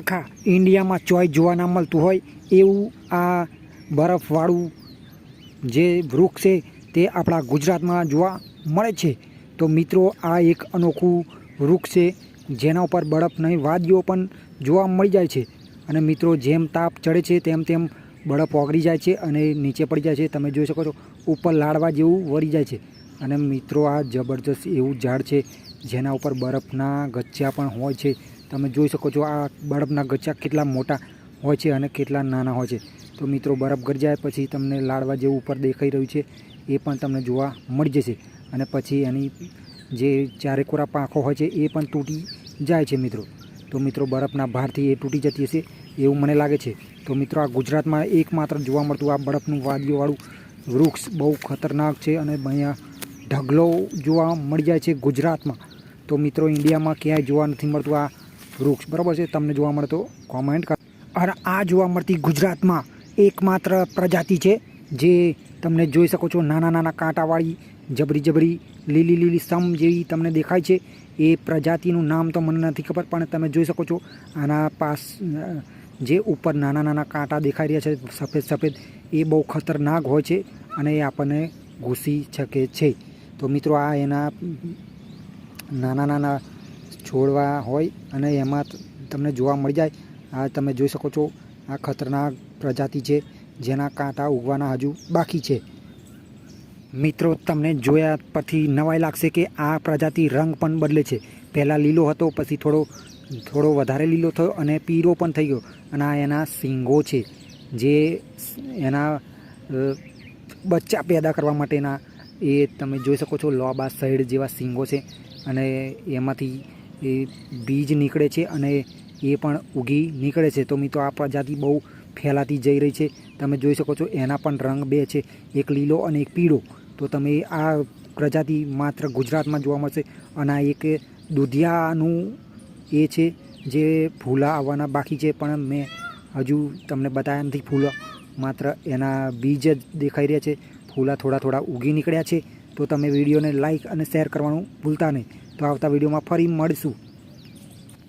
આખા ઇન્ડિયામાં ચોય જોવા ના મળતું હોય એવું આ બરફવાળું જે વૃક્ષ છે તે આપણા ગુજરાતમાં જોવા મળે છે. તો મિત્રો, આ એક અનોખું વૃક્ષ છે, જેના ઉપર બરફની વાદીઓ પણ જોવા મળી જાય છે. અને મિત્રો, જેમ તાપ ચડે છે તેમ તેમ બરફ ઓગળી જાય છે અને નીચે પડી જાય છે. તમે જોઈ શકો છો, ઉપર લાડવા જેવું વળી જાય છે. અને મિત્રો, આ જબરજસ્ત એવું ઝાડ છે, જેના ઉપર બરફના ગચ્છા પણ હોય છે. તમે જોઈ શકો છો આ બરફના ગચ્છા કેટલા મોટા હોય છે અને કેટલા નાના હોય છે. તો મિત્રો, બરફ ગરજાય જાય પછી તમને લાડવા જેવું ઉપર દેખાઈ રહ્યું છે, એ પણ તમને જોવા મળી જશે. અને પછી એની જે ચારે કોરા પાંખો હોય છે, એ પણ તૂટી જાય છે મિત્રો. તો મિત્રો, બરફના ભારથી એ તૂટી જતી હશે એવું મને લાગે છે. તો મિત્રો, આ ગુજરાતમાં એકમાત્ર જોવા મળતું આ બરફનું વાદીઓવાળું વૃક્ષ બહુ ખતરનાક છે અને અહીંયા ઢગલો જોવા મળી જાય છે ગુજરાતમાં. તો મિત્રો, ઇન્ડિયામાં ક્યાંય જોવા નથી મળતું આ વૃક્ષ, બરાબર છે? તમને જોવા મળતો કોમેન્ટ અને આ જોવા મળતી ગુજરાતમાં એકમાત્ર પ્રજાતિ છે જે તમને જોઈ શકો છો, નાના નાના કાંટાવાળી, જબરી જબરી, લીલી લીલી સમ જેવી તમને દેખાય છે. એ પ્રજાતિનું નામ તો મને નથી ખબર, પણ તમે જોઈ શકો છો, આના પાસ જે ઉપર નાના નાના કાંટા દેખાઈ રહ્યા છે, સફેદ સફેદ, એ બહુ ખતરનાક હોય છે અને એ આપણને ઘૂસી શકે છે. તો મિત્રો, આ એના, નાના નાના છોડવા હોય અને એમાં તમને જોવા મળી જાય, આ તમે જોઈ શકો છો, આ ખતરનાક પ્રજાતિ છે, જેના કાંટા ઉગવાના હજુ બાકી છે. મિત્રો, તમને જોયા પછી નવાઈ લાગશે કે આ પ્રજાતિ રંગ પણ બદલે છે. પહેલાં લીલો હતો, પછી થોડો થોડો વધારે લીલો થયો અને પીળો પણ થઈ ગયો. અને આ એના સિંગો છે, જે એના બચ્ચા પેદા કરવા માટેના, એ તમે જોઈ શકો છો, લોબા સાઈડ જેવા સિંગો છે. અને એમાંથી એ બીજ નીકળે છે અને એ પણ ઉગી નીકળે છે. તો મિત્રો, આ પ્રજાતિ બહુ ફેલાતી જઈ રહી છે. તમે જોઈ શકો છો, એના પણ રંગ બે છે. એક લીલો અને એક પીળો. તો તમે આ પ્રજાતિ માત્ર ગુજરાતમાં જોવા મળશે. અને આ એક દુધિયાનું એ છે, જે ફૂલા આવવાના બાકી છે. પણ મેં હજુ તમને બતાવ્યા નથી, ફૂલો. માત્ર એના બીજ જ દેખાઈ રહ્યા છે. ફૂલા થોડા થોડા ઉગી નીકળ્યા છે. તો તમે વિડીયોને લાઇક અને શેર કરવાનું ભૂલતા નહીં. તો આવતા વિડીયોમાં ફરી મળીશું.